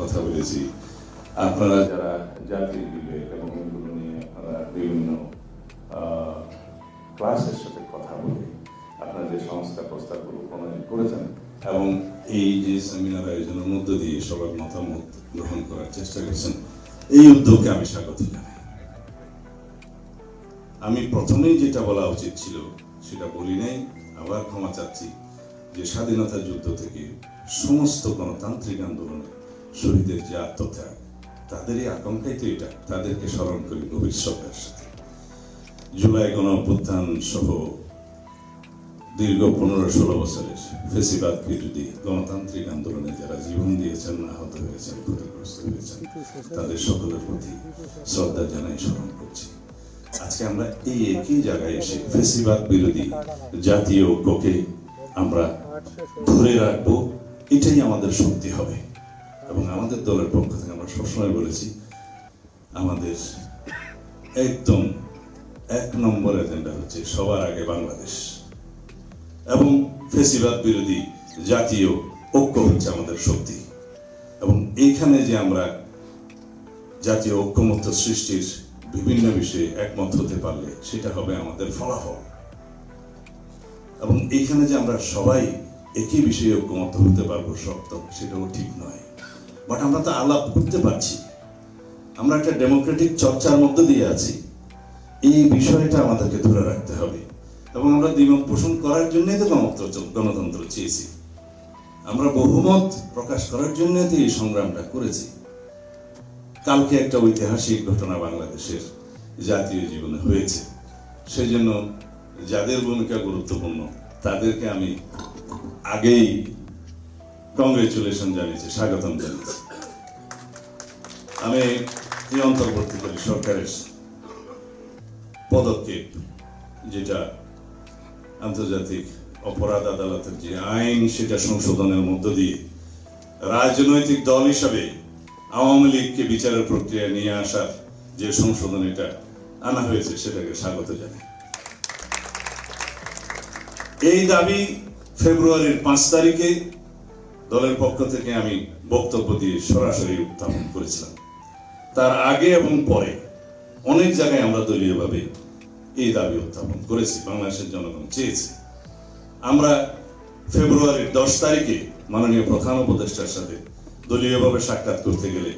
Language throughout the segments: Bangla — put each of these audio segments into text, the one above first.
কথা বলেছি আপনারা যারা জাতীয় ডিবেট এবং এগুলো নিয়ে আপনারা বিভিন্ন ক্লাসের সাথে কথা বলে আপনারা যে সংস্কার প্রস্তাবগুলো প্রণয়ন করেছেন এবং এই যে সেমিনার আয়োজনের মধ্য দিয়ে সবার মতামত গ্রহণ করার চেষ্টা করেছেন, এই উদ্যোগকে আমি স্বাগত জানাই। আমি প্রথমেই যেটা বলা উচিত ছিল, সেটা বলি নাই, আবার ক্ষমা চাচ্ছি যে স্বাধীনতা যুদ্ধ থেকে সমস্ত গণতান্ত্রিক আন্দোলনে শহীদের যে আত্মত্যাগ, তাদেরই আকাঙ্ক্ষাই তো এটা, তাদেরকে স্মরণ করি গভীর শ্রদ্ধার সাথে। জুলাই গণ অভ্যুত্থান সহ দীর্ঘ পনেরো ষোলো বছরের ফেসিবাদ বিরোধী গণতান্ত্রিক আন্দোলনে যারা জীবন দিয়েছেন, আহত হয়েছেন, ক্ষতিগ্রস্ত হয়েছেন, তাদের সকলের প্রতি শ্রদ্ধা জানাই, স্মরণ করছি। আজকে আমরা এই একই জায়গায় এসে ফেসিবাদ বিরোধী জাতীয় ঐক্যকে আমরা ধরে রাখব, এটাই আমাদের শক্তি হবে। এবং আমাদের দলের পক্ষ থেকে আমরা সবসময় বলেছি, আমাদের একদম এক নম্বর এজেন্ডা হচ্ছে সবার আগে বাংলাদেশ। এবং ফেসিবাদ বিরোধী জাতীয় ঐক্য হচ্ছে আমাদের শক্তি। এবং এইখানে যে আমরা জাতীয় ঐক্যমত্য সৃষ্টির বিভিন্ন বিষয়ে একমত হতে পারলে সেটা হবে আমাদের ফলাফল। এবং এইখানে যে আমরা সবাই একই বিষয়ে ঐক্যমত হতে পারব সপ্তম সেটাও ঠিক নয়। বাট আমরা তো আলাপ করতে পারছি। আমরা একটা ডেমোক্রেটিক চর্চার মধ্য দিয়ে আছি। এই বিষয়টা আমাদেরকে ধরে রাখতে হবে। এবং আমরা দ্বিমত পোষণ করার জন্যই তো গণতন্ত্র গণতন্ত্র চেয়েছি। আমরা বহুমত প্রকাশ করার জন্য তো এই সংগ্রামটা করেছি। কালকে একটা ঐতিহাসিক ঘটনা বাংলাদেশের জাতীয় জীবনে হয়েছে। সেজন্য যাদের ভূমিকা গুরুত্বপূর্ণ, তাদেরকে আমি আগেই কংগ্রেচুলেশন জানিয়েছি, স্বাগতম জানিয়েছি। আমি এই অন্তর্বর্তীকালী সরকারের পদক্ষেপ, যেটা আন্তর্জাতিক অপরাধ আদালতের যে আইন, সেটা সংশোধনের মধ্য দিয়ে রাজনৈতিক দল হিসাবে আওয়ামী লীগকে বিচারের প্রক্রিয়া নিয়ে আসার যে সংশোধন, এটা আনা হয়েছে, সেটাকে স্বাগত জানাই। এই দাবি ফেব্রুয়ারির পাঁচ তারিখে দলের পক্ষ থেকে আমি বক্তব্য দিয়ে সরাসরি উত্থাপন করেছিলাম। তার আগে এবং পরে অনেক জায়গায় আমরা দলীয়ভাবে এই দাবি উত্থাপন করেছি, বাংলাদেশের জনগণ চেয়েছে। আমরা ফেব্রুয়ারির দশ তারিখে মাননীয় প্রধান উপদেষ্টার সাথে দলীয়ভাবে সাক্ষাৎ করতে গেলে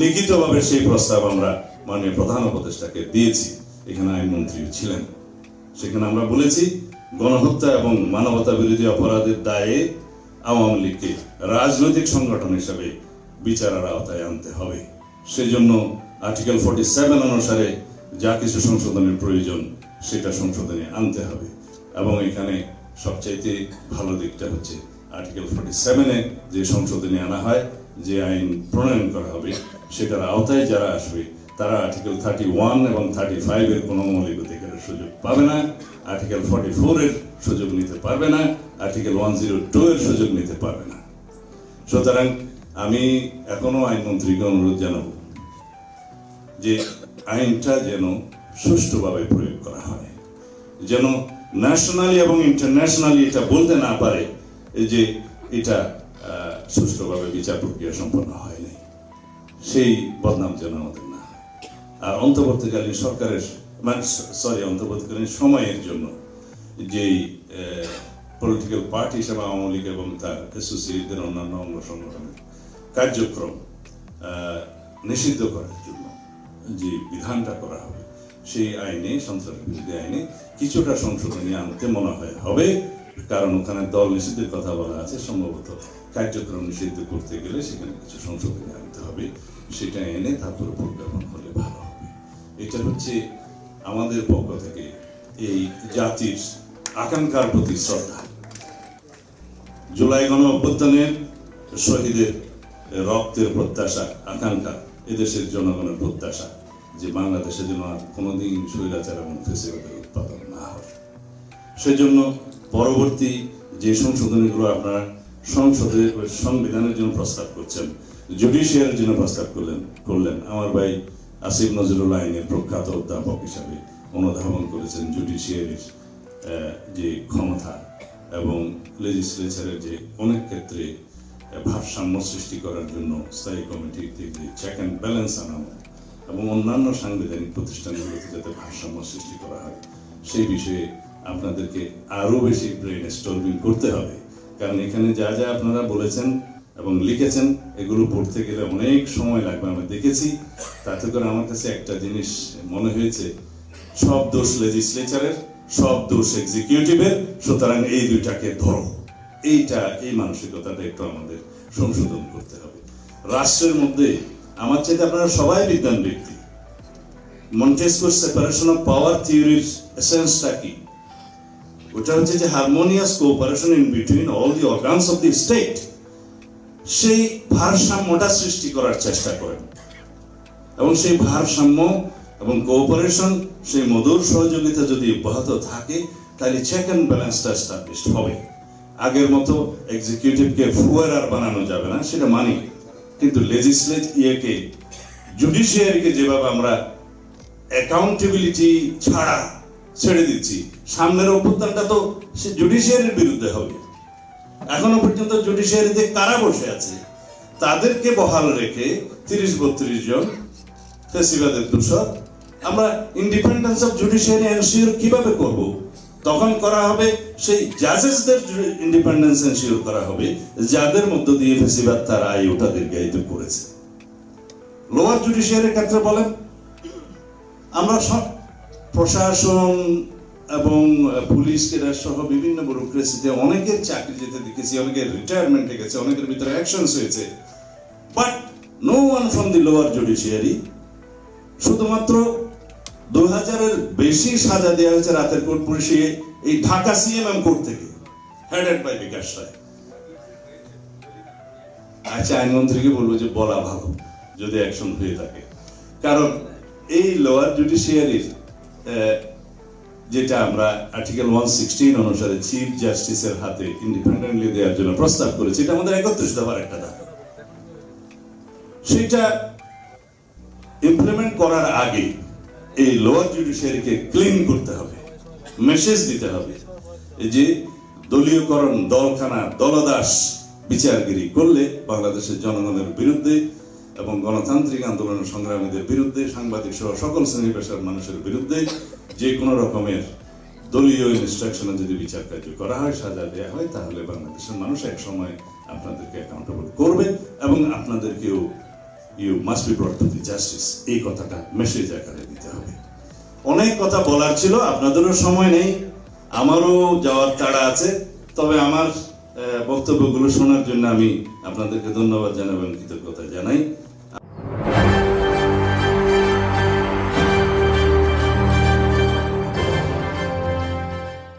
লিখিতভাবে সেই প্রস্তাব আমরা মাননীয় প্রধান উপদেষ্টাকে দিয়েছি। এখানে আইনমন্ত্রীও ছিলেন। সেখানে আমরা বলেছি, গণহত্যা এবং মানবতা বিরোধী অপরাধের দায়ে আওয়ামী লীগকে রাজনৈতিক সংগঠন হিসেবে বিচারের আওতায় আনতে হবে। সেজন্য আর্টিকেল ফর্টি সেভেন অনুসারে যা কিছু সংশোধনের প্রয়োজন, সেটা সংশোধনে আনতে হবে। এবং এখানে সবচাইতে ভালো দিকটা হচ্ছে আর্টিকেল ফর্টি সেভেনে যে সংশোধনী আনা হয়, যে আইন প্রণয়ন করা হবে, সেটার আওতায় যারা আসবে, তারা আর্টিকেল থার্টি ওয়ান এবং থার্টি ফাইভের কোনো মৌলিক অধিকারের সুযোগ পাবে না, আর্টিকেল ফর্টি ফোরের সুযোগ নিতে পারবে না, আর্টিকেল ওয়ান জিরো টু এর সুযোগ নিতে পারবে না। সুতরাং আমি এখনও আইনমন্ত্রীকে অনুরোধ জানাব যে আইনটা যেন সুষ্ঠুভাবে প্রয়োগ করা হয়। যেন ন্যাশনালি এবং ইন্টারন্যাশনালি এটা বলতে না পারে যে এটা সুষ্ঠুভাবে বিচার প্রক্রিয়া সম্পন্ন হয়নি সেই বদনাম যেন আমাদের না আর অন্তর্বর্তীকালীন সরকারের মানে সরি অন্তর্বর্তীকালীন সময়ের জন্য যেই পলিটিক্যাল পার্টি হিসেবে আওয়ামী লীগ এবং তার অ্যাসোসিয়েটদের অন্যান্য অঙ্গ সংগঠনের কার্যক্রম নিষিদ্ধ করার জন্য যে বিধানটা করা হবে, সেই আইনে সন্ত্রাস বিরোধী আইনে কিছুটা সংশোধনী আনতে মনে হয় হবে। কারণ ওখানে দল নিষিদ্ধের কথা বলা আছে। সম্ভবত কার্যক্রম নিষিদ্ধ করতে গেলে সেখানে কিছু সংশোধনী আনতে হবে। সেটা এনে তারপর প্রজ্ঞাপন হলে ভালো হবে। এটা হচ্ছে আমাদের পক্ষ থেকে এই জাতির আকাঙ্ক্ষার প্রতি শ্রদ্ধা। জুলাই গণ অভ্যুত্থানের শহীদের রক্তের প্রত্যাশা, আকাঙ্ক্ষা, এদেশের জনগণের প্রত্যাশা যে বাংলাদেশে যেন আর কোনোদিন স্বৈরাচার এবং ফেসিবাদের উৎপাদন না হয়। সেজন্য পরবর্তী যে সংশোধনীগুলো আপনারা সংসদে সংবিধানের জন্য প্রস্তাব করছেন, জুডিশিয়ারের জন্য প্রস্তাব করলেন করলেন, আমার ভাই আসিফ নজরুল আইনের প্রখ্যাত অধ্যাপক হিসাবে অনুধাবন করেছেন জুডিশিয়ারির যে ক্ষমতা এবং লেজিসলেচারের যে অনেক ক্ষেত্রে ভারসাম্য সৃষ্টি করার জন্য স্থায়ী কমিটিতে যে চেক অ্যান্ড ব্যালেন্স আনানো এবং অন্যান্য সাংবিধানিক প্রতিষ্ঠানগুলোতে যাতে ভারসাম্য সৃষ্টি করা হয়, সেই বিষয়ে আপনাদেরকে আরও বেশি ব্রেন স্টর্মিং করতে হবে। কারণ এখানে যা যা আপনারা বলেছেন এবং লিখেছেন, এগুলো পড়তে গেলে অনেক সময় লাগবে। আমি দেখেছি, তাতে করে আমার কাছে একটা জিনিস মনে হয়েছে, সব দোষ লেজিসলেচারের সব দোষ এক্সিকিউটিভের সুতরাং এই দুইটাকে ধরো। এইটা, এই মানসিকতাটা একটু আমাদের সংশোধন করতে হবে। রাষ্ট্রের মধ্যে, আমার চাইতে আপনারা সবাই বিজ্ঞান ব্যক্তি। মন্টেস্কোর সেপারেশন অফ পাওয়ার থিওরির এসেন্সটা কি? ওটা হচ্ছে যে harmonious cooperation in between all the organs of the state সেই ভারসাম্যটা সৃষ্টি করার চেষ্টা করেন। এবং সেই ভারসাম্য এবং কোঅপারেশন সেই মধুর সহযোগিতা যদি অব্যাহত থাকে, তাহলে চেক অ্যান্ড ব্যালেন্সটা এস্টাবলিশড হবে। আগের মতো এক্সিকিউটিভকে ফুয়ারার বানানো যাবে না, সেটা মানি। কিন্তু লেজিসলেট ইয়েকে জুডিশিয়ারিকে যেভাবে আমরা অ্যাকাউন্টেবিলিটি ছাড়া ছেড়ে দিচ্ছি, সামনের অভ্যুত্থানটা তো সে জুডিশিয়ারির বিরুদ্ধে হবে। এখনও পর্যন্ত জুডিশিয়ারিতে কারা বসে আছে? তাদেরকে বহাল রেখে তিরিশ বত্রিশ জন, ফেসিবাদের দূষক আমরা ইন্ডিপেন্ডেন্স অফ জুডিশিয়ারি এনশিওর কীভাবে করব? তখন করা হবে, সেই জাজেসদের ইন্ডিপেন্ডেন্স এনশিওর করা হবে, যাদের মধ্য দিয়ে ফেসিবাদ তার আয় ওটা দীর্ঘায়িত করেছে। লোয়ার জুডিশিয়ারির ক্ষেত্রে বলেন, আমরা সব প্রশাসন এবং পুলিশ কেডার সহ বিভিন্ন ব্যুরোক্রেসিতে অনেকের চাকরি যেতে দেখেছি, অনেকের রিটায়ারমেন্টে গেছে অনেকের ভিতরে অ্যাকশনস হয়েছে। But no one from the lower judiciary শুধুমাত্র দু হাজারের বেশি সাজা দেওয়া হয়েছে রাতের কোর্ট পুলিশে এই ঢাকা সিএমএম কোর্ট থেকে। Headed by Bikash Roy. আচ্ছা আইনমন্ত্রীকে বলব যে বলা ভালো, যদি অ্যাকশন হয়ে থাকে। কারণ এই লোয়ার জুডিশিয়ারির যেটা আমরা আর্টিকেল ওয়ান সিক্সটিন অনুসারে চিফ জাস্টিসের হাতে ইন্ডিপেন্ডেন্টলি দেওয়ার জন্য প্রস্তাব করেছি, এটা আমাদের একত্রিশ দফার একটা ধারা। সেটা ইমপ্লিমেন্ট করার আগে এই লোয়ার জুডিশিয়ারিকে ক্লিন করতে হবে মেসেজ দিতে হবে যে দলীয়করণ দলখানা দলদাস বিচারগিরি করলে বাংলাদেশের জনগণের বিরুদ্ধে এবং গণতান্ত্রিক আন্দোলন সংগ্রামীদের বিরুদ্ধে, সাংবাদিক সহ সকল শ্রেণি পেশার মানুষের বিরুদ্ধে যে কোনো রকমের দলীয় ইনস্ট্রাকশনে যদি বিচার কার্য করা হয়, সাজা দেওয়া হয়, তাহলে বাংলাদেশের মানুষ এক সময় আপনাদেরকে অ্যাকাউন্টেবল করবে এবং আপনাদেরকেও you must be brought to the justice এই কথাটা মেসেজ আকারে দিতে হবে। অনেক কথা বলার ছিল, আপনাদেরও সময় নেই। আমারও যাওয়ার তাড়া আছে। তবে আমার বক্তব্যগুলো শোনার জন্য আমি আপনাদেরকে ধন্যবাদ জানাবেন কৃতজ্ঞতা জানাই।